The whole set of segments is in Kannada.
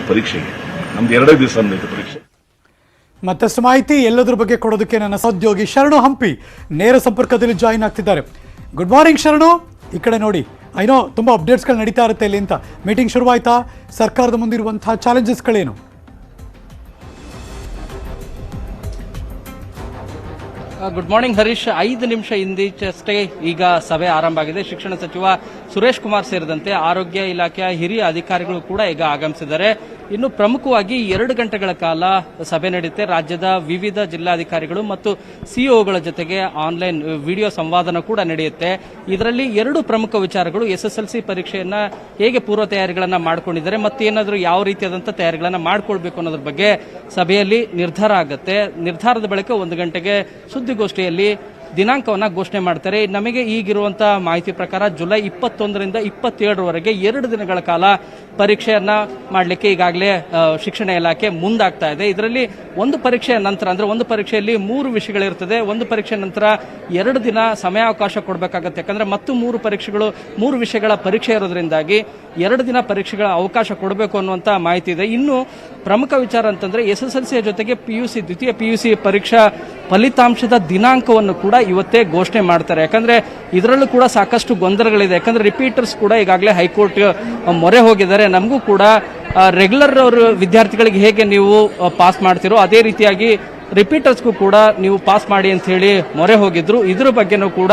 ಈ ಪರೀಕ್ಷೆಗೆ ನಮ್ದು ಎರಡೇ ದಿವಸ ಪರೀಕ್ಷೆ. ಮತ್ತಷ್ಟು ಮಾಹಿತಿ ಎಲ್ಲದರ ಬಗ್ಗೆ ಕೊಡೋದಕ್ಕೆ ನನ್ನ ಸಹೋದ್ಯೋಗಿ ಶರಣು ಹಂಪಿ ನೇರ ಸಂಪರ್ಕದಲ್ಲಿ ಜಾಯಿನ್ ಆಗ್ತಿದ್ದಾರೆ. ಗುಡ್ ಮಾರ್ನಿಂಗ್ ಶರಣು. ಈ ಕಡೆ ನೋಡಿ. ಐನೋ ತುಂಬ ಅಪ್ಡೇಟ್ಸ್ಗಳು ನಡೀತಾ ಇರುತ್ತೆ ಇಲ್ಲಿ ಅಂತ. ಮೀಟಿಂಗ್ ಶುರುವಾಯ್ತಾ? ಸರ್ಕಾರದ ಮುಂದಿರುವಂತಹ ಚಾಲೆಂಜಸ್ಗಳೇನು ಗುಡ್ ಮಾರ್ನಿಂಗ್ ಹರೀಶ್. ಐದು ನಿಮಿಷ ಹಿಂದೀಚಷ್ಟೇ ಈಗ ಸಭೆ ಆರಂಭ ಆಗಿದೆ. ಶಿಕ್ಷಣ ಸಚಿವ ಸುರೇಶ್ ಕುಮಾರ್ ಸೇರಿದಂತೆ ಆರೋಗ್ಯ ಇಲಾಖೆಯ ಹಿರಿಯ ಅಧಿಕಾರಿಗಳು ಕೂಡ ಈಗ ಆಗಮಿಸಿದ್ದಾರೆ. ಇನ್ನು ಪ್ರಮುಖವಾಗಿ ಎರಡು ಗಂಟೆಗಳ ಕಾಲ ಸಭೆ ನಡೆಯುತ್ತೆ. ರಾಜ್ಯದ ವಿವಿಧ ಜಿಲ್ಲಾಧಿಕಾರಿಗಳು ಮತ್ತು ಸಿಇಒಗಳ ಜೊತೆಗೆ ಆನ್ಲೈನ್ ವಿಡಿಯೋ ಸಂವಾದನ ಕೂಡ ನಡೆಯುತ್ತೆ. ಇದರಲ್ಲಿ ಎರಡು ಪ್ರಮುಖ ವಿಚಾರಗಳು ಎಸ್ ಎಸ್ ಪರೀಕ್ಷೆಯನ್ನ ಹೇಗೆ ಪೂರ್ವ ತಯಾರಿಗಳನ್ನ ಮಾಡ್ಕೊಂಡಿದ್ದಾರೆ ಮತ್ತೆ ಏನಾದರೂ ಯಾವ ರೀತಿಯಾದಂಥ ತಯಾರಿಗಳನ್ನ ಮಾಡಿಕೊಳ್ಬೇಕು ಅನ್ನೋದ್ರ ಬಗ್ಗೆ ಸಭೆಯಲ್ಲಿ ನಿರ್ಧಾರ ಆಗುತ್ತೆ. ನಿರ್ಧಾರದ ಬಳಿಕ ಒಂದು ಗಂಟೆಗೆ ಸುದ್ದಿಗೋಷ್ಠಿಯಲ್ಲಿ ದಿನಾಂಕವನ್ನ ಘೋಷಣೆ ಮಾಡ್ತಾರೆ. ನಮಗೆ ಈಗಿರುವಂತಹ ಮಾಹಿತಿ ಪ್ರಕಾರ ಜುಲೈ ಇಪ್ಪತ್ತೊಂದರಿಂದ ಇಪ್ಪತ್ತೇಳರವರೆಗೆ ಎರಡು ದಿನಗಳ ಕಾಲ ಪರೀಕ್ಷೆಯನ್ನು ಮಾಡಲಿಕ್ಕೆ ಈಗಾಗಲೇ ಶಿಕ್ಷಣ ಇಲಾಖೆ ಮುಂದಾಗ್ತಾ ಇದೆ. ಇದರಲ್ಲಿ ಒಂದು ಪರೀಕ್ಷೆಯ ನಂತರ, ಅಂದ್ರೆ ಒಂದು ಪರೀಕ್ಷೆಯಲ್ಲಿ ಮೂರು ವಿಷಯಗಳಿರ್ತದೆ. ಒಂದು ಪರೀಕ್ಷೆ ನಂತರ ಎರಡು ದಿನ ಸಮಯಾವಕಾಶ ಕೊಡಬೇಕಾಗತ್ತೆ. ಯಾಕಂದ್ರೆ ಮತ್ತು ಮೂರು ಪರೀಕ್ಷೆಗಳು, ಮೂರು ವಿಷಯಗಳ ಪರೀಕ್ಷೆ ಇರೋದ್ರಿಂದಾಗಿ ಎರಡು ದಿನ ಪರೀಕ್ಷೆಗಳ ಅವಕಾಶ ಕೊಡಬೇಕು ಅನ್ನುವಂತ ಮಾಹಿತಿ ಇದೆ. ಇನ್ನು ಪ್ರಮುಖ ವಿಚಾರ ಅಂತಂದ್ರೆ ಎಸ್ ಜೊತೆಗೆ ಪಿ ಯು ಸಿ ದ್ವಿತೀಯ ಪಿ ಯು ಸಿ ಪರೀಕ್ಷಾ ಫಲಿತಾಂಶದ ದಿನಾಂಕವನ್ನು ಕೂಡ ಇವತ್ತೇ ಘೋಷಣೆ ಮಾಡ್ತಾರೆ. ಯಾಕಂದ್ರೆ ಇದರಲ್ಲೂ ಕೂಡ ಸಾಕಷ್ಟು ಗೊಂದಲಗಳಿದೆ. ಯಾಕಂದ್ರೆ ರಿಪೀಟರ್ಸ್ ಕೂಡ ಈಗಾಗಲೇ ಹೈಕೋರ್ಟ್ ಮೊರೆ ಹೋಗಿದ್ದಾರೆ. ನಮಗೂ ಕೂಡ ರೆಗ್ಯುಲರ್ ಅವರು ವಿದ್ಯಾರ್ಥಿಗಳಿಗೆ ಹೇಗೆ ನೀವು ಪಾಸ್ ಮಾಡ್ತಿರೋ ಅದೇ ರೀತಿಯಾಗಿ ರಿಪೀಟರ್ಸ್ಗೂ ಕೂಡ ನೀವು ಪಾಸ್ ಮಾಡಿ ಅಂತ ಹೇಳಿ ಮೊರೆ ಹೋಗಿದ್ರು. ಇದ್ರ ಬಗ್ಗೆನೂ ಕೂಡ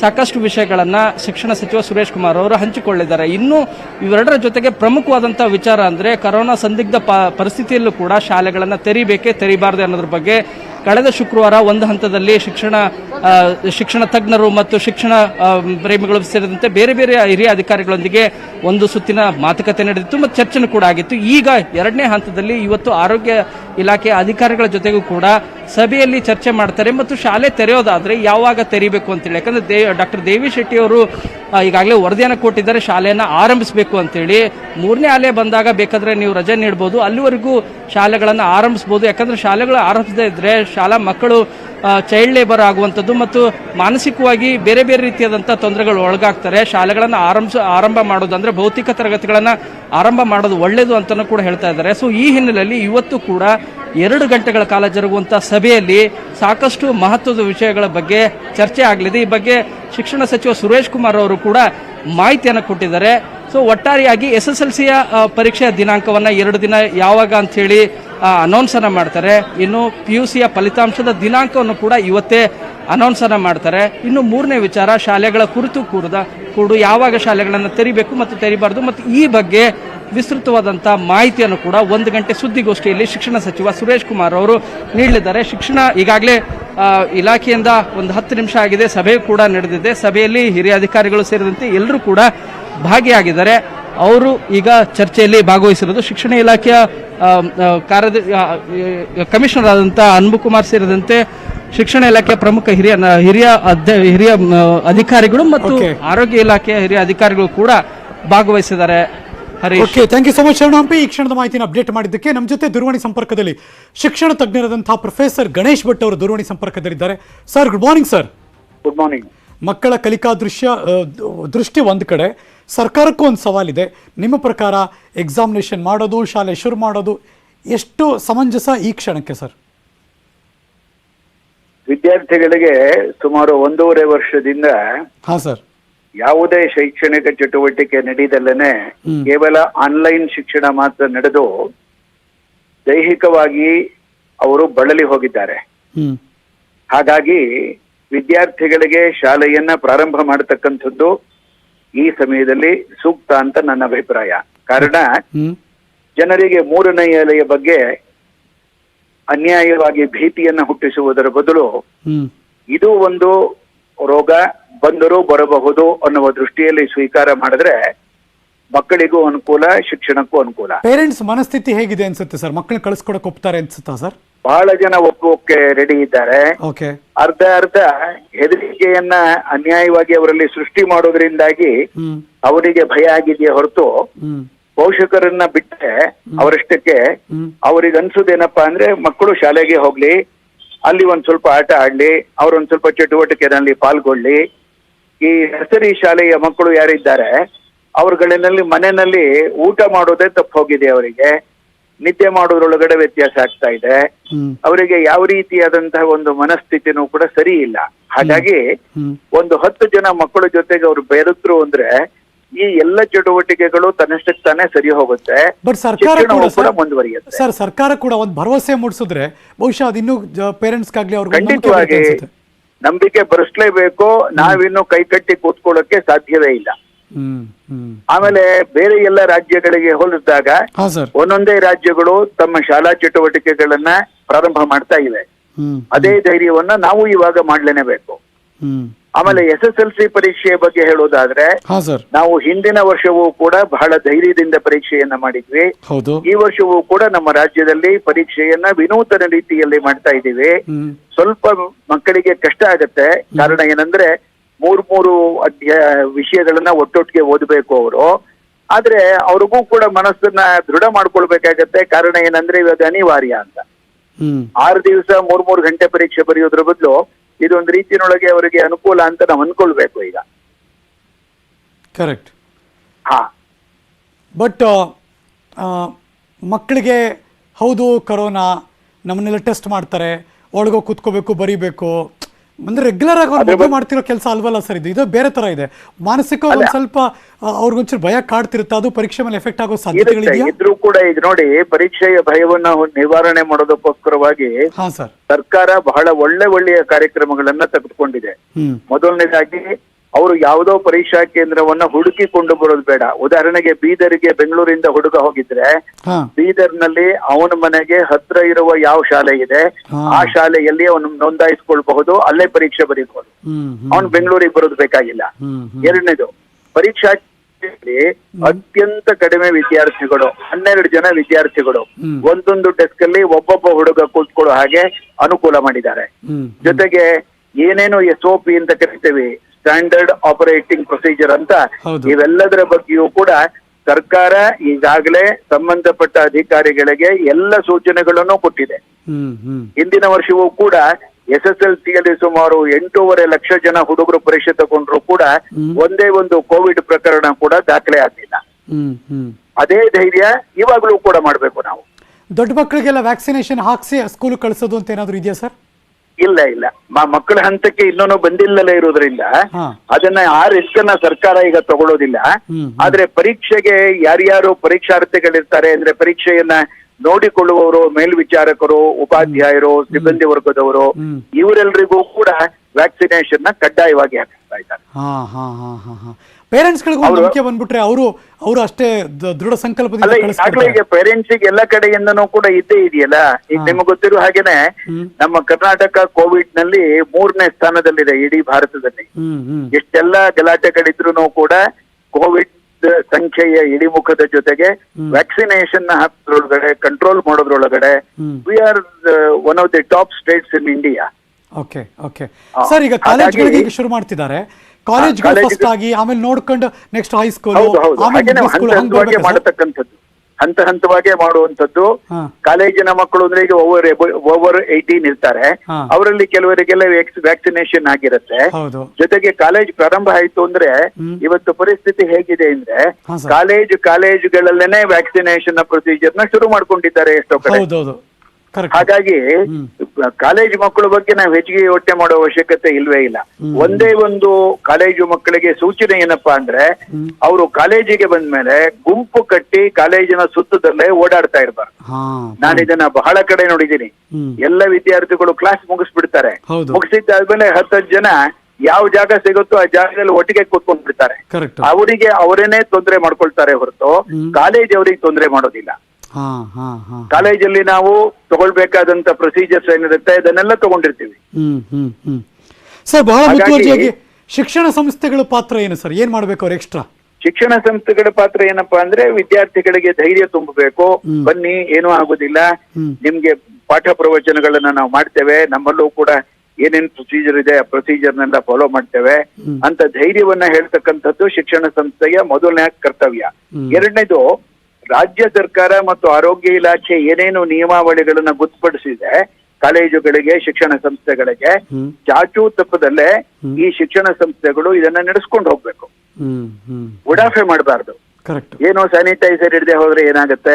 ಸಾಕಷ್ಟು ವಿಷಯಗಳನ್ನು ಶಿಕ್ಷಣ ಸಚಿವ ಸುರೇಶ್ ಕುಮಾರ್ ಅವರು ಹಂಚಿಕೊಳ್ಳಿದ್ದಾರೆ. ಇನ್ನು ಇವೆರಡರ ಜೊತೆಗೆ ಪ್ರಮುಖವಾದಂಥ ವಿಚಾರ ಅಂದರೆ ಕರೋನಾ ಸಂದಿಗ್ಧ ಪರಿಸ್ಥಿತಿಯಲ್ಲೂ ಕೂಡ ಶಾಲೆಗಳನ್ನು ತೆರೀಬೇಕೇ ತೆರಿಬಾರದೆ ಅನ್ನೋದ್ರ ಬಗ್ಗೆ ಕಳೆದ ಶುಕ್ರವಾರ ಒಂದು ಹಂತದಲ್ಲಿ ಶಿಕ್ಷಣ ಶಿಕ್ಷಣ ತಜ್ಞರು ಮತ್ತು ಶಿಕ್ಷಣ ಪ್ರೇಮಿಗಳು ಸೇರಿದಂತೆ ಬೇರೆ ಬೇರೆ ಹಿರಿಯ ಅಧಿಕಾರಿಗಳೊಂದಿಗೆ ಒಂದು ಸುತ್ತಿನ ಮಾತುಕತೆ ನಡೆದಿತ್ತು ಮತ್ತು ಚರ್ಚೆನೂ ಕೂಡ ಆಗಿತ್ತು. ಈಗ ಎರಡನೇ ಹಂತದಲ್ಲಿ ಇವತ್ತು ಆರೋಗ್ಯ ಇಲಾಖೆಯ ಅಧಿಕಾರಿಗಳ ಜೊತೆಗೂ ಕೂಡ ಸಭೆಯಲ್ಲಿ ಚರ್ಚೆ ಮಾಡ್ತಾರೆ ಮತ್ತು ಶಾಲೆ ತೆರೆಯೋದಾದರೆ ಯಾವಾಗ ತೆರಿಬೇಕು ಅಂತೇಳಿ. ಯಾಕಂದರೆ ದೇ, ಡಾಕ್ಟರ್ ದೇವಿ ಶೆಟ್ಟಿ ಅವರು ಈಗಾಗಲೇ ವರದಿಯನ್ನು ಕೊಟ್ಟಿದ್ದಾರೆ, ಶಾಲೆಯನ್ನು ಆರಂಭಿಸಬೇಕು ಅಂತೇಳಿ. ಮೂರನೇ ಅಲೆ ಬಂದಾಗ ಬೇಕಾದರೆ ನೀವು ರಜೆ ನೀಡ್ಬೋದು. ಅಲ್ಲಿವರೆಗೂ ಶಾಲೆಗಳನ್ನು ಆರಂಭಿಸ್ಬೋದು. ಯಾಕಂದ್ರೆ ಶಾಲೆಗಳು ಆರಂಭಿಸದೇ ಇದ್ದರೆ ಶಾಲಾ ಮಕ್ಕಳು ಚೈಲ್ಡ್ ಲೇಬರ್ ಆಗುವಂಥದ್ದು ಮತ್ತು ಮಾನಸಿಕವಾಗಿ ಬೇರೆ ಬೇರೆ ರೀತಿಯಾದಂಥ ತೊಂದರೆಗಳು ಒಳಗಾಗ್ತಾರೆ. ಶಾಲೆಗಳನ್ನು ಆರಂಭ ಆರಂಭ ಮಾಡೋದು ಅಂದರೆ ಭೌತಿಕ ತರಗತಿಗಳನ್ನು ಆರಂಭ ಮಾಡೋದು ಒಳ್ಳೆಯದು ಅಂತಲೂ ಕೂಡ ಹೇಳ್ತಾ ಇದ್ದಾರೆ. ಸೊ ಈ ಹಿನ್ನೆಲೆಯಲ್ಲಿ ಇವತ್ತು ಕೂಡ ಎರಡು ಗಂಟೆಗಳ ಕಾಲ ಜರುಗುವಂಥ ಸಭೆಯಲ್ಲಿ ಸಾಕಷ್ಟು ಮಹತ್ವದ ವಿಷಯಗಳ ಬಗ್ಗೆ ಚರ್ಚೆ ಆಗಲಿದೆ. ಈ ಬಗ್ಗೆ ಶಿಕ್ಷಣ ಸಚಿವ ಸುರೇಶ್ ಕುಮಾರ್ ಅವರು ಕೂಡ ಮಾಹಿತಿಯನ್ನು ಕೊಟ್ಟಿದ್ದಾರೆ. ಸೊ ಒಟ್ಟಾರೆಯಾಗಿ ಎಸ್ ಎಸ್ ಎಲ್ ಸಿಯ ಪರೀಕ್ಷೆಯ ದಿನಾಂಕವನ್ನು ಎರಡು ದಿನ ಯಾವಾಗ ಅಂತ ಹೇಳಿ ಅನೌನ್ಸ್ ಅನ್ನ ಮಾಡ್ತಾರೆ. ಇನ್ನು ಪಿ ಯು ಸಿಯ ಫಲಿತಾಂಶದ ದಿನಾಂಕವನ್ನು ಕೂಡ ಇವತ್ತೇ ಅನೌನ್ಸ್ ಅನ್ನ ಮಾಡ್ತಾರೆ. ಇನ್ನು ಮೂರನೇ ವಿಚಾರ, ಶಾಲೆಗಳ ಕುರಿತು ಕೂಡ ಕೂಡ ಯಾವಾಗ ಶಾಲೆಗಳನ್ನು ತೆರಿಬೇಕು ಮತ್ತು ತೆರಿಬಾರದು ಮತ್ತು ಈ ಬಗ್ಗೆ ವಿಸ್ತೃತವಾದಂಥ ಮಾಹಿತಿಯನ್ನು ಕೂಡ ಒಂದು ಗಂಟೆ ಸುದ್ದಿಗೋಷ್ಠಿಯಲ್ಲಿ ಶಿಕ್ಷಣ ಸಚಿವ ಸುರೇಶ್ ಕುಮಾರ್ ಅವರು ನೀಡಲಿದ್ದಾರೆ. ಶಿಕ್ಷಣ ಈಗಾಗಲೇ ಇಲಾಖೆಯಿಂದ ಒಂದು ಹತ್ತು ನಿಮಿಷ ಆಗಿದೆ. ಸಭೆ ಕೂಡ ನಡೆದಿದೆ. ಸಭೆಯಲ್ಲಿ ಹಿರಿಯ ಅಧಿಕಾರಿಗಳು ಸೇರಿದಂತೆ ಎಲ್ಲರೂ ಕೂಡ ಭಾಗಿಯಾಗಿದ್ದಾರೆ. ಅವರು ಈಗ ಚರ್ಚೆಯಲ್ಲಿ ಭಾಗವಹಿಸಿರೋದು ಶಿಕ್ಷಣ ಇಲಾಖೆಯ ಕಾರ್ಯದ ಕಮಿಷನರ್ ಆದಂತಹ ಅನ್ಬು ಕುಮಾರ್ ಸೇರಿದಂತೆ ಶಿಕ್ಷಣ ಇಲಾಖೆಯ ಪ್ರಮುಖ ಹಿರಿಯ ಹಿರಿಯ ಹಿರಿಯ ಅಧಿಕಾರಿಗಳು ಮತ್ತು ಆರೋಗ್ಯ ಇಲಾಖೆಯ ಹಿರಿಯ ಅಧಿಕಾರಿಗಳು ಕೂಡ ಭಾಗವಹಿಸಿದ್ದಾರೆ. Okay thank you so much ಶರಣು ಹಂಪಿ ಈ ಕ್ಷಣದ ಮಾಹಿತಿನ ಅಪ್ಡೇಟ್ ಮಾಡಿದ್ದಕ್ಕೆ ನಮ್ಮ ಜೊತೆ ದೂರವಾಣಿ ಸಂಪರ್ಕದಲ್ಲಿ ಶಿಕ್ಷಣ ತಜ್ಞರಾದಂತಹ ಪ್ರೊಫೆಸರ್ ಗಣೇಶ್ ಭಟ್ ಅವರು ದೂರವಾಣಿ ಸಂಪರ್ಕದಲ್ಲಿದ್ದಾರೆ. Sir good morning sir good morning ಮಕ್ಕಳ ಕಲಿಕಾ ದೃಶ್ಯ ದೃಷ್ಟಿ ಒಂದು ಕಡೆ. ಸರ್ಕಾರಕ್ಕೂ ಒಂದು ಸವಾಲಿದೆ. ನಿಮ್ಮ ಪ್ರಕಾರ ಎಕ್ಸಾಮಿನೇಷನ್ ಮಾಡೋದು ಶಾಲೆ ಶುರು ಮಾಡೋದು ಎಷ್ಟು ಸಮಂಜಸ ಈ ಕ್ಷಣಕ್ಕೆ ಸರ್? ವಿದ್ಯಾರ್ಥಿಗಳಿಗೆ ಸುಮಾರು ಒಂದೂವರೆ ವರ್ಷದಿಂದ ಹಾ ಸರ್. ಯಾವುದೇ ಶೈಕ್ಷಣಿಕ ಚಟುವಟಿಕೆ ನಡೆಯದಲ್ಲೇ ಕೇವಲ ಆನ್ಲೈನ್ ಶಿಕ್ಷಣ ಮಾತ್ರ ನಡೆದು ದೈಹಿಕವಾಗಿ ಅವರು ಬಳಲಿ ಹೋಗಿದ್ದಾರೆ. ಹಾಗಾಗಿ ವಿದ್ಯಾರ್ಥಿಗಳಿಗೆ ಶಾಲೆಯನ್ನ ಪ್ರಾರಂಭ ಮಾಡತಕ್ಕಂಥದ್ದು ಈ ಸಮಯದಲ್ಲಿ ಸೂಕ್ತ ಅಂತ ನನ್ನ ಅಭಿಪ್ರಾಯ. ಕಾರಣ ಜನರಿಗೆ ಮೂರನೇ ಅಲೆಯ ಬಗ್ಗೆ ಅನ್ಯಾಯವಾಗಿ ಭೀತಿಯನ್ನು ಹುಟ್ಟಿಸುವುದರ ಬದಲು ಇದು ಒಂದು ರೋಗ ಬಂದರೂ ಬರಬಹುದು ಅನ್ನುವ ದೃಷ್ಟಿಯಲ್ಲಿ ಸ್ವೀಕಾರ ಮಾಡಿದ್ರೆ ಮಕ್ಕಳಿಗೂ ಅನುಕೂಲ ಶಿಕ್ಷಣಕ್ಕೂ ಅನುಕೂಲ. ಪೇರೆಂಟ್ಸ್ ಮನಸ್ಥಿತಿ ಹೇಗಿದೆ ಅನ್ಸುತ್ತೆ ಸರ್? ಮಕ್ಕಳನ್ನ ಕಳಿಸ್ಕೊಡಕ್ ಒಪ್ತಾರೆ ಅನ್ಸುತ್ತಾ ಸರ್? ಬಹಳ ಜನ ಒಪ್ಪೋಕೆ ರೆಡಿ ಇದ್ದಾರೆ. ಓಕೆ ಅರ್ಧ ಅರ್ಧ ಹೆದರಿಕೆಯನ್ನ ಅನ್ಯಾಯವಾಗಿ ಅವರಲ್ಲಿ ಸೃಷ್ಟಿ ಮಾಡೋದ್ರಿಂದಾಗಿ ಅವರಿಗೆ ಭಯ ಆಗಿದೆಯೇ ಹೊರತು ಪೋಷಕರನ್ನ ಬಿಟ್ಟರೆ ಅವರಷ್ಟಕ್ಕೆ ಅವರಿಗೆ ಅವ್ರಿಗೆ ಅನ್ಸುದೇನಪ್ಪಾ ಅಂದ್ರೆ ಮಕ್ಕಳು ಶಾಲೆಗೆ ಹೋಗ್ಲಿ ಅಲ್ಲಿ ಒಂದ್ ಸ್ವಲ್ಪ ಆಟ ಆಡ್ಲಿ ಅವ್ರೊಂದ್ ಸ್ವಲ್ಪ ಚಟುವಟಿಕೆನಲ್ಲಿ ಪಾಲ್ಗೊಳ್ಳಿ. ಈ ನರ್ಸರಿ ಶಾಲೆಯ ಮಕ್ಕಳು ಯಾರಿದ್ದಾರೆ ಅವ್ರಗಳಲ್ಲಿ ಮನೆಯಲ್ಲಿ ಊಟ ಮಾಡೋದೇ ತಪ್ಪು ಹೋಗಿದೆ ಅವರಿಗೆ. ನಿದ್ದೆ ಮಾಡೋದ್ರೊಳಗಡೆ ವ್ಯತ್ಯಾಸ ಆಗ್ತಾ ಇದೆ. ಅವರಿಗೆ ಯಾವ ರೀತಿಯಾದಂತಹ ಒಂದು ಮನಸ್ಥಿತಿನೂ ಕೂಡ ಸರಿ ಇಲ್ಲ. ಹಾಗಾಗಿ ಒಂದು ಹತ್ತು ಜನ ಮಕ್ಕಳ ಜೊತೆಗೆ ಅವ್ರು ಬೆರೆದ್ರು ಅಂದ್ರೆ ಈ ಎಲ್ಲ ಚಟುವಟಿಕೆಗಳು ತನ್ನಷ್ಟಕ್ಕೆ ತಾನೇ ಸರಿ ಹೋಗುತ್ತೆ. ಬಟ್ ಸರ್ಕಾರ ಕೂಡ ಮುಂದುವರಿಯುತ್ತೆ. ಸರ್ ಸರ್ಕಾರ ಕೂಡ ಒಂದು ಭರವಸೆ ಮೂಡಿಸಿದ್ರೆ ಬಹುಶಃ ಇನ್ನೂ ಪೇರೆಂಟ್ಸ್ಗಾಗ್ಲಿ ಅವ್ರಿಗೆ ಖಂಡಿತವಾಗಿ. ನಂಬಿಕೆ ಬರೆಸ್ಲೇಬೇಕು. ನಾವಿನ್ನು ಕೈಕಟ್ಟಿ ಕೂತ್ಕೊಳ್ಳೋಕೆ ಸಾಧ್ಯವೇ ಇಲ್ಲ. ಆಮೇಲೆ ಬೇರೆ ಎಲ್ಲ ರಾಜ್ಯಗಳಿಗೆ ಹೋಲಿಸಿದಾಗ ಒಂದೊಂದೇ ರಾಜ್ಯಗಳು ತಮ್ಮ ಶಾಲಾ ಚಟುವಟಿಕೆಗಳನ್ನ ಪ್ರಾರಂಭ ಮಾಡ್ತಾ ಇವೆ. ಅದೇ ಧೈರ್ಯವನ್ನ ನಾವು ಇವಾಗ ಮಾಡ್ಲೇಬೇಕು. ಆಮೇಲೆ ಎಸ್ ಎಸ್ ಎಲ್ ಸಿ ಪರೀಕ್ಷೆಯ ಬಗ್ಗೆ ಹೇಳೋದಾದ್ರೆ ನಾವು ಹಿಂದಿನ ವರ್ಷವೂ ಕೂಡ ಬಹಳ ಧೈರ್ಯದಿಂದ ಪರೀಕ್ಷೆಯನ್ನ ಮಾಡಿದ್ವಿ. ಈ ವರ್ಷವೂ ಕೂಡ ನಮ್ಮ ರಾಜ್ಯದಲ್ಲಿ ಪರೀಕ್ಷೆಯನ್ನ ವಿನೂತನ ರೀತಿಯಲ್ಲಿ ಮಾಡ್ತಾ ಇದ್ದೀವಿ. ಸ್ವಲ್ಪ ಮಕ್ಕಳಿಗೆ ಕಷ್ಟ ಆಗತ್ತೆ. ಕಾರಣ ಏನಂದ್ರೆ ಮೂರ್ ಮೂರು ಅಧ್ಯಾಯ ವಿಷಯಗಳನ್ನ ಒಟ್ಟೊಟ್ಟಿಗೆ ಓದಬೇಕು ಅವರು. ಆದ್ರೆ ಅವ್ರಿಗೂ ಕೂಡ ಮನಸ್ಸನ್ನ ದೃಢ ಮಾಡ್ಕೊಳ್ಬೇಕಾಗತ್ತೆ. ಕಾರಣ ಏನಂದ್ರೆ ಇವಾಗ ಅನಿವಾರ್ಯ ಅಂತ. ಆರು ದಿವಸ ಮೂರ್ ಮೂರು ಗಂಟೆ ಪರೀಕ್ಷೆ ಬರೆಯೋದ್ರ ಬದಲು ಇದೊಂದು ರೀತಿಯೊಳಗೆ ಅವರಿಗೆ ಅನುಕೂಲ ಅಂತ ನಾವು ಅನ್ಕೊಳ್ಬೇಕು ಈಗ. ಕರೆಕ್ಟ್ ಹಾ. ಬಟ್ ಮಕ್ಕಳಿಗೆ ಹೌದು ಕರೋನಾ ನಮ್ಮನ್ನೆಲ್ಲ ಟೆಸ್ಟ್ ಮಾಡ್ತಾರೆ. ಒಳಗೋ ಕೂತ್ಕೋಬೇಕು ಬರೀಬೇಕು. ಅಂದ್ರೆ ರೆಗ್ಯುಲರ್ ಆಗಿ ಅವ್ರು ಮಾಡ್ತಿರೋ ಕೆಲಸ ಅಲ್ವಲ್ಲ ಸರ್ ಇದು? ಇದು ಬೇರೆ ತರ ಇದೆ. ಮಾನಸಿಕ ಒಂದ್ ಸ್ವಲ್ಪ ಅವ್ರಿಗೊಂಚೂರು ಭಯ ಕಾಡ್ತಿರುತ್ತೆ. ಅದು ಪರೀಕ್ಷೆ ಮೇಲೆ ಎಫೆಕ್ಟ್ ಆಗೋ ಸಾಧ್ಯತೆಗಳಿದೆ ಸಾಧ್ಯತೆಗಳಿದೆಯಾ? ಇದ್ರೂ ಕೂಡ ಈಗ ನೋಡಿ ಪರೀಕ್ಷೆಯ ಭಯವನ್ನ ನಿವಾರಣೆ ಮಾಡೋದಕ್ಕೋಸ್ಕರವಾಗಿ ಸರ್ಕಾರ ಬಹಳ ಒಳ್ಳೆ ಒಳ್ಳೆಯ ಕಾರ್ಯಕ್ರಮಗಳನ್ನ ತೆಗೆದುಕೊಂಡಿದೆ. ಮೊದಲನೇದಾಗಿ ಅವರು ಯಾವುದೋ ಪರೀಕ್ಷಾ ಕೇಂದ್ರವನ್ನ ಹುಡುಕಿಕೊಂಡು ಬರೋದು ಬೇಡ. ಉದಾಹರಣೆಗೆ ಬೀದರ್ಗೆ ಬೆಂಗಳೂರಿಂದ ಹುಡುಗ ಹೋಗಿದ್ರೆ ಬೀದರ್ನಲ್ಲಿ ಅವನ ಮನೆಗೆ ಹತ್ರ ಇರುವ ಯಾವ ಶಾಲೆ ಇದೆ ಆ ಶಾಲೆಯಲ್ಲಿ ಅವನು ನೋಂದಾಯಿಸ್ಕೊಳ್ಬಹುದು ಅಲ್ಲೇ ಪರೀಕ್ಷೆ ಬರೀಬಹುದು. ಅವನು ಬೆಂಗಳೂರಿಗೆ ಬರೋದು ಬೇಕಾಗಿಲ್ಲ. ಎರಡನೇದು ಪರೀಕ್ಷಾ ಅತ್ಯಂತ ಕಡಿಮೆ ವಿದ್ಯಾರ್ಥಿಗಳು ಹನ್ನೆರಡು ಜನ ವಿದ್ಯಾರ್ಥಿಗಳು ಒಂದೊಂದು ಡೆಸ್ಕ್ ಅಲ್ಲಿ ಒಬ್ಬೊಬ್ಬ ಹುಡುಗ ಕೂತ್ಕೊಳ್ಳೋ ಹಾಗೆ ಅನುಕೂಲ ಮಾಡಿದ್ದಾರೆ. ಜೊತೆಗೆ ಏನೇನು ಎಸ್ ಒ ಪಿ ಅಂತ ಕರಿತೀವಿ ಸ್ಟ್ಯಾಂಡರ್ಡ್ ಆಪರೇಟಿಂಗ್ ಪ್ರೊಸೀಜರ್ ಅಂತ. ಇವೆಲ್ಲದರ ಬಗ್ಗೆಯೂ ಕೂಡ ಸರ್ಕಾರ ಈಗಾಗಲೇ ಸಂಬಂಧಪಟ್ಟ ಅಧಿಕಾರಿಗಳಿಗೆ ಎಲ್ಲ ಸೂಚನೆಗಳನ್ನು ಕೊಟ್ಟಿದೆ. ಹಿಂದಿನ ವರ್ಷವೂ ಕೂಡ ಎಸ್ ಎಸ್ ಎಲ್ ಸಿಯಲ್ಲಿ ಸುಮಾರು ಎಂಟೂವರೆ ಲಕ್ಷ ಜನ ಹುಡುಗರು ಪರೀಕ್ಷೆ ತಗೊಂಡ್ರು ಕೂಡ ಒಂದೇ ಒಂದು ಕೋವಿಡ್ ಪ್ರಕರಣ ಕೂಡ ದಾಖಲೆ ಆಗಲಿಲ್ಲ. ಅದೇ ಧೈರ್ಯ ಇವಾಗಲೂ ಕೂಡ ಮಾಡಬೇಕು ನಾವು. ದೊಡ್ಡ ಮಕ್ಕಳಿಗೆಲ್ಲ ವ್ಯಾಕ್ಸಿನೇಷನ್ ಹಾಕ್ಸಿ ಸ್ಕೂಲ್ ಕಳಿಸೋದು ಅಂತ ಏನಾದ್ರು ಇದೆಯಾ ಸರ್? ಇಲ್ಲ ಇಲ್ಲ. ಮ- ಮಕ್ಕಳ ಹಂತಕ್ಕೆ ಇನ್ನೂ ಬಂದಿಲ್ಲಲೇ ಇರೋದ್ರಿಂದ ಅದನ್ನ ಆ ರಿಸ್ಕ್ ಅನ್ನ ಸರ್ಕಾರ ಈಗ ತಗೊಳ್ಳೋದಿಲ್ಲ. ಆದ್ರೆ ಪರೀಕ್ಷೆಗೆ ಯಾರ್ಯಾರು ಪರೀಕ್ಷಾರ್ಥಿಗಳಿರ್ತಾರೆ ಅಂದ್ರೆ ಪರೀಕ್ಷೆಯನ್ನ ನೋಡಿಕೊಳ್ಳುವವರು ಮೇಲ್ವಿಚಾರಕರು ಉಪಾಧ್ಯಾಯರು ಸಿಬ್ಬಂದಿ ವರ್ಗದವರು. ಇವರೆಲ್ಲರಿಗೂ ಕೂಡ ವ್ಯಾಕ್ಸಿನೇಷನ್ನ ಕಡ್ಡಾಯವಾಗಿ ಹಾಕಿಸ್ತಾ ಇದ್ದಾರೆ. ಪೇರೆಂಟ್ಸ್ಗಳಿಗೂ ಒಂದು ನಂಬಿಕೆ ಬಂದ್ಬಿಟ್ರೆ ಅವರು ಅವರು ಅಷ್ಟೇ ದೃಢ ಸಂಕಲ್ಪದಿಂದ ಈಗ ಪೇರೆಂಟ್ಸ್ ಎಲ್ಲ ಕಡೆಯಿಂದನೂ ಕೂಡ ಇದ್ದೇ ಇದೆಯಲ್ಲ? ಈಗ ನಿಮಗೆ ಗೊತ್ತಿರೋ ಹಾಗೇನೆ ನಮ್ಮ ಕರ್ನಾಟಕ ಕೋವಿಡ್ನಲ್ಲಿ ಮೂರನೇ ಸ್ಥಾನದಲ್ಲಿದೆ ಇಡೀ ಭಾರತದಲ್ಲಿ. ಎಷ್ಟೆಲ್ಲ ಗಲಾಟೆಗಳಿದ್ರು ಕೂಡ ಕೋವಿಡ್ ಸಂಖ್ಯೆಯ ಇಳಿಮುಖದ ಜೊತೆಗೆ ವ್ಯಾಕ್ಸಿನೇಷನ್ ಹಾಕೋದ್ರೊಳಗಡೆ control ಮಾಡೋದ್ರೊಳಗಡೆ. We are one of the top states in India okay okay sir ಈಗ ಕಾಲೇಜ್ಗಳಿಗೆ ಶುರು ಮಾಡ್ತಿದ್ದಾರೆ. ಕಾಲೇಜ್ ಫಸ್ಟ್ ಆಗಿ ಆಮೇಲೆ ನೋಡ್ಕೊಂಡು ನೆಕ್ಸ್ಟ್ ಹೈಸ್ಕೂಲ್ ಆಮೇಲೆ ಮಾಡತಕ್ಕಂಥದ್ದು. ಹಂತ ಹಂತವಾಗೇ ಮಾಡುವಂಥದ್ದು ಕಾಲೇಜಿನ ಮಕ್ಕಳು ಅಂದ್ರೆ ಈಗ ಓವರ್ ಓವರ್ ಏಯ್ಟೀನ್ ಇರ್ತಾರೆ. ಅವರಲ್ಲಿ ಕೆಲವರಿಗೆಲ್ಲ ವ್ಯಾಕ್ಸಿನೇಷನ್ ಆಗಿರುತ್ತೆ. ಜೊತೆಗೆ ಕಾಲೇಜ್ ಪ್ರಾರಂಭ ಆಯ್ತು ಅಂದ್ರೆ ಇವತ್ತು ಪರಿಸ್ಥಿತಿ ಹೇಗಿದೆ ಅಂದ್ರೆ ಕಾಲೇಜು ಕಾಲೇಜ್ ಕಾಲೇಜುಗಳಲ್ಲೇನೆ ವ್ಯಾಕ್ಸಿನೇಷನ್ ಪ್ರೊಸೀಜರ್ನ ಶುರು ಮಾಡ್ಕೊಂಡಿದ್ದಾರೆ ಎಷ್ಟೋ ಕಡೆ. ಹಾಗಾಗಿ ಕಾಲೇಜು ಮಕ್ಕಳ ಬಗ್ಗೆ ನಾವು ಹೆಚ್ಚಿಗೆ ಯೋಚನೆ ಮಾಡೋ ಅವಶ್ಯಕತೆ ಇಲ್ವೇ ಇಲ್ಲ. ಒಂದೇ ಒಂದು ಕಾಲೇಜು ಮಕ್ಕಳಿಗೆ ಸೂಚನೆ ಏನಪ್ಪಾ ಅಂದ್ರೆ ಅವರು ಕಾಲೇಜಿಗೆ ಬಂದ್ಮೇಲೆ ಗುಂಪು ಕಟ್ಟಿ ಕಾಲೇಜಿನ ಸುತ್ತದಲ್ಲೇ ಓಡಾಡ್ತಾ ಇರ್ಬಾರ್ದು ನಾನು ಇದನ್ನ ಬಹಳ ಕಡೆ ನೋಡಿದ್ದೀನಿ. ಎಲ್ಲ ವಿದ್ಯಾರ್ಥಿಗಳು ಕ್ಲಾಸ್ ಮುಗಿಸ್ಬಿಡ್ತಾರೆ. ಮುಗಿಸಿದ್ದಾದ್ಮೇಲೆ ಹತ್ತತ್ತು ಜನ ಯಾವ ಜಾಗ ಸಿಗುತ್ತೋ ಆ ಜಾಗದಲ್ಲಿ ಒಟ್ಟಿಗೆ ಕೂತ್ಕೊಂಡ್ಬಿಡ್ತಾರೆ. ಅವರಿಗೆ ಅವರೇನೆ ತೊಂದರೆ ಮಾಡ್ಕೊಳ್ತಾರೆ ಹೊರತು ಕಾಲೇಜ್ ಅವರಿಗೆ ತೊಂದರೆ ಮಾಡೋದಿಲ್ಲ. ಕಾಲೇಜಲ್ಲಿ ನಾವು ತಗೊಳ್ಬೇಕಾದಂತ ಪ್ರೊಸೀಜರ್ಸ್ ಏನಿರುತ್ತೆ ಅದನ್ನೆಲ್ಲ ತಗೊಂಡಿರ್ತೀವಿ. ಸರ್ ಬಹಳ ಶಿಕ್ಷಣ ಸಂಸ್ಥೆಗಳ ಪಾತ್ರ ಏನು ಸರ್? ಏನ್ ಮಾಡ್ಬೇಕು ಅವ್ರು ಎಕ್ಸ್ಟ್ರಾ ಶಿಕ್ಷಣ ಸಂಸ್ಥೆಗಳ ಪಾತ್ರ ಏನಪ್ಪಾ ಅಂದ್ರೆ ವಿದ್ಯಾರ್ಥಿಗಳಿಗೆ ಧೈರ್ಯ ತುಂಬಬೇಕು. ಬನ್ನಿ ಏನೂ ಆಗುದಿಲ್ಲ. ನಿಮ್ಗೆ ಪಾಠ ಪ್ರವಚನಗಳನ್ನ ನಾವು ಮಾಡ್ತೇವೆ. ನಮ್ಮಲ್ಲೂ ಕೂಡ ಏನೇನ್ ಪ್ರೊಸೀಜರ್ ಇದೆ ಆ ಪ್ರೊಸೀಜರ್ನೆಲ್ಲ ಫಾಲೋ ಮಾಡ್ತೇವೆ. ಅಂತ ಧೈರ್ಯವನ್ನ ಹೇಳ್ತಕ್ಕಂಥದ್ದು ಶಿಕ್ಷಣ ಸಂಸ್ಥೆಯ ಮೊದಲನೇ ಕರ್ತವ್ಯ. ಎರಡನೇದು ರಾಜ್ಯ ಸರ್ಕಾರ ಮತ್ತು ಆರೋಗ್ಯ ಇಲಾಖೆ ಏನೇನು ನಿಯಮಾವಳಿಗಳನ್ನ ಗೊತ್ತುಪಡಿಸಿದೆ ಕಾಲೇಜುಗಳಿಗೆ ಶಿಕ್ಷಣ ಸಂಸ್ಥೆಗಳಿಗೆ ಚಾಚು ತಪ್ಪದಲ್ಲೇ ಈ ಶಿಕ್ಷಣ ಸಂಸ್ಥೆಗಳು ಇದನ್ನ ನಡೆಸ್ಕೊಂಡು ಹೋಗ್ಬೇಕು. ಉಡಾಫೆ ಮಾಡಬಾರ್ದು. ಏನೋ ಸ್ಯಾನಿಟೈಸರ್ ಇಡದೆ ಹೋದ್ರೆ ಏನಾಗುತ್ತೆ.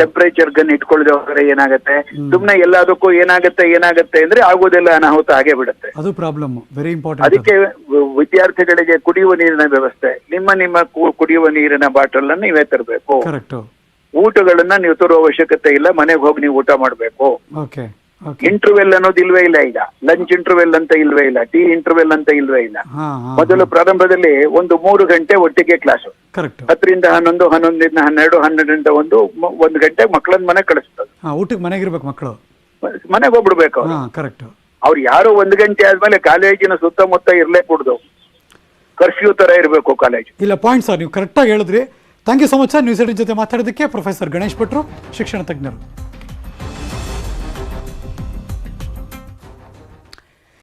ಟೆಂಪರೇಚರ್ ಗನ್ ಇಟ್ಕೊಳ್ಳದೆ ಹೋದ್ರೆ ಏನಾಗುತ್ತೆ? ಸುಮ್ನೆ ಎಲ್ಲದಕ್ಕೂ ಏನಾಗುತ್ತೆ ಏನಾಗುತ್ತೆ ಅಂದ್ರೆ ಆಗೋದೆಲ್ಲ ಅನಾಹುತ ಹಾಗೆ ಬಿಡುತ್ತೆ ಅದು ಪ್ರಾಬ್ಲಮ್ ವೆರಿ ಇಂಪಾರ್ಟೆಂಟ್ ಅದಕ್ಕೆ ವಿದ್ಯಾರ್ಥಿಗಳಿಗೆ ಕುಡಿಯುವ ನೀರಿನ ವ್ಯವಸ್ಥೆ ನಿಮ್ಮ ನಿಮ್ಮ ಕುಡಿಯುವ ನೀರಿನ ಬಾಟಲ್ ಅನ್ನು ನೀವೇ ತರಬೇಕು. ಊಟಗಳನ್ನ ನೀವು ತರುವ ಅವಶ್ಯಕತೆ ಇಲ್ಲ ಮನೆಗೆ ಹೋಗಿ ನೀವು ಊಟ ಮಾಡಬೇಕು. ಓಕೆ ಇಂಟರ್ವೆಲ್ ಅನ್ನೋದು ಇಲ್ವೇ ಇಲ್ಲ ಈಗ. ಲಂಚ್ ಇಂಟರ್ವೆಲ್ ಅಂತ ಇಲ್ವೇ ಇಲ್ಲ ಟೀ ಇಂಟರ್ವೆಲ್ ಅಂತ ಇಲ್ವೇ ಇಲ್ಲ. ಮೊದಲು ಪ್ರಾರಂಭದಲ್ಲಿ ಒಂದು ಮೂರು ಗಂಟೆ ಒಟ್ಟಿಗೆ ಕ್ಲಾಸು ಹತ್ತರಿಂದ ಹನ್ನೊಂದು ಹನ್ನೊಂದರಿಂದ ಹನ್ನೆರಡು ಹನ್ನೆರಡರಿಂದ ಒಂದು ಒಂದು ಗಂಟೆ ಮಕ್ಕಳನ್ನ ಮನೆ ಕಳಿಸ್ತದೆ ಊಟಕ್ಕೆ ಮನೆಗಿರ್ಬೇಕು ಮಕ್ಕಳು. ಮನೆಗೆ ಹೋಗ್ಬಿಡ್ಬೇಕು ಕರೆಕ್ಟ್ ಅವ್ರು ಯಾರೋ ಒಂದು ಗಂಟೆ ಆದ್ಮೇಲೆ ಕಾಲೇಜಿನ ಸುತ್ತಮುತ್ತ ಇರ್ಲೇ ಕೂಡ್ದು ಕರ್ಫ್ಯೂ ತರ ಇರಬೇಕು ಕಾಲೇಜ್. ಇಲ್ಲ ಪಾಯಿಂಟ್ ಸರ್ ನೀವು ಕರೆಕ್ಟಾಗಿ ಹೇಳಿದ್ರಿ. Thank you so much sir news eighteen ಜೊತೆ ಮಾತಾಡೋದಕ್ಕೆ ಪ್ರೊಫೆಸರ್ ಗಣೇಶ್ ಭಟ್ರು ಶಿಕ್ಷಣ ತಜ್ಞರು.